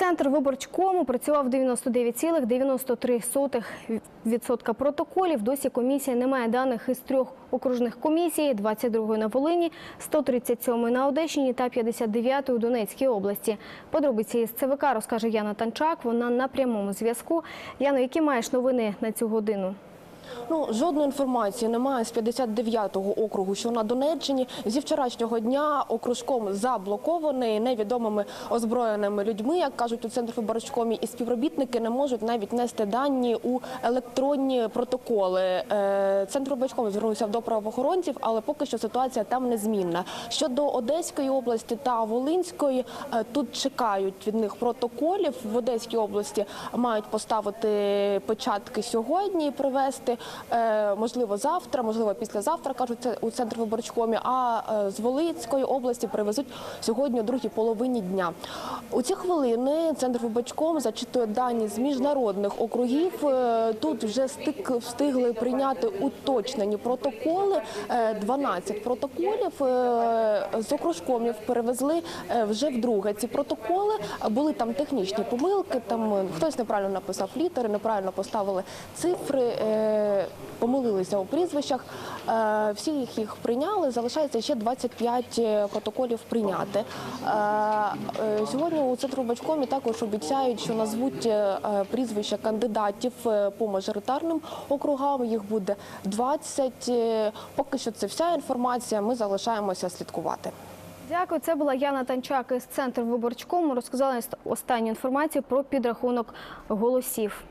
Центр виборчкому працював 99,93% протоколів. Досі комісія не має даних із трьох окружних комісій: 22 на Волині, 137 на Одещині та 59 у Донецькій області. Подробиці із ЦВК розкаже Яна Танчак. Вона на прямому зв'язку. Яно, які маєш новини на цю годину? Ну, жодної інформації немає з 59-го округу, що на Донеччині зі вчорашнього дня окружком заблокований невідомими озброєними людьми, як кажуть у центрі виборчкомі, і співробітники не можуть навіть нести дані у електронні протоколи. Е, Центр виборчкому звернувся до правоохоронців, але поки що ситуація там незмінна. Щодо Одеської області та Волинської, е, тут чекають від них протоколів. В Одеській області мають поставити початки сьогодні і привезти. Е, можливо, завтра, можливо, післязавтра кажуть у центр виборчкомі. А е, з Волинської області привезуть сьогодні у другій половині дня. У ці хвилини центр виборчком зачитує дані з міжнародних округів. Е, Тут вже встигли прийняти уточнені протоколи. Е, 12 протоколів з окружкомів перевезли вже вдруге. Ці протоколи були там технічні помилки. Там хтось неправильно написав літери, неправильно поставили цифри, помилилися у прізвищах. Е, Всі їх їх прийняли. Залишається ще 25 протоколів прийняти. Е, е, Сьогодні у Центрубачкомі також обіцяють, що назвуть е, прізвища кандидатів е, по мажоритарним округам. Їх буде 20. Е, Поки що це вся інформація. Ми залишаємося слідкувати. Дякую. Це була Яна Танчак із центру виборчкому. Розказала останню інформацію про підрахунок голосів.